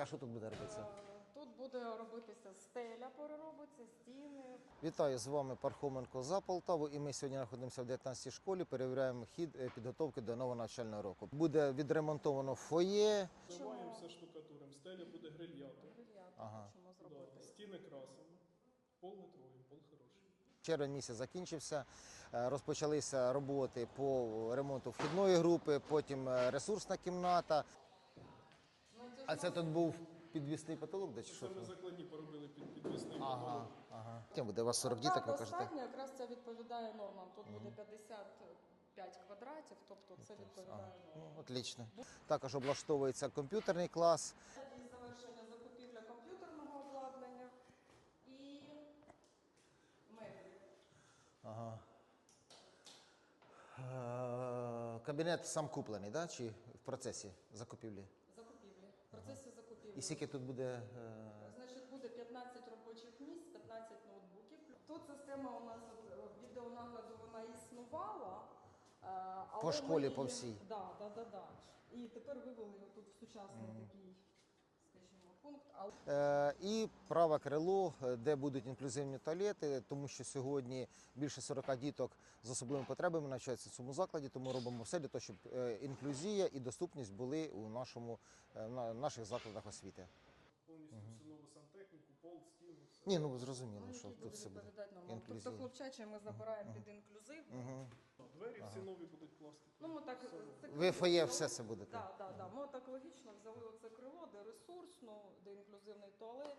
А що тут буде робитися? Тут буде робитися стеля, переробиться, стіни. Вітаю з вами Пархоменко за Полтаву. І ми сьогодні знаходимося в 19 школі. Перевіряємо хід е, підготовки до нового навчального року. Буде відремонтовано фоє. Зриваємо все штукатуром, стеля буде грильята. Брильянт Ага. хочемо Да. Стіни красимо. Пол не троїм, пол хороший. Червень місяць закінчився. Е, Розпочалися роботи по ремонту вхідної групи, потім е, ресурсна кімната. А це тут був підвісний потолок, де чи що? Це ми закладні поробили під підвісним Ага, потолок. ага. Тим буде у вас 40 діток, так, ви кажете? достатньо, якраз це відповідає нормам. Тут буде 55 квадратів, тобто це відповідає нормам. Ну, отлично. Також облаштовується комп'ютерний клас. І завершення закупівля комп'ютерного обладнання і меблі. Ага. Е, Кабінет сам куплений, да? чи в процесі закупівлі? Процесі закупівлі. І скільки тут буде. е, Значить, буде 15 робочих місць, 15 ноутбуків. Тут система у нас от, е, відеонагляду вона існувала. е, але По школі, ми по її- всій. Да, да, да, да. І тепер вивели тут в сучасний такий, скажімо, пункт. Е, І праве крило, е, де будуть інклюзивні туалети, тому що сьогодні більше 40 діток з особливими потребами навчаються в цьому закладі, тому робимо все для того, щоб е, інклюзія і доступність були у нашому, на наших закладах освіти. Повністю всю нову сантехніку, пол, стіну, все. Ні, ну зрозуміло, ну, що тут все буде відповідати. Тобто хлопчачі ми забираємо під інклюзивну. Двері всі нові будуть пластикові. Ну, ми так, це Ви фоє все це будете? Да, да, да. Ми так логічно взяли оце крило, де ресурс, ну, де інклюзивний туалет.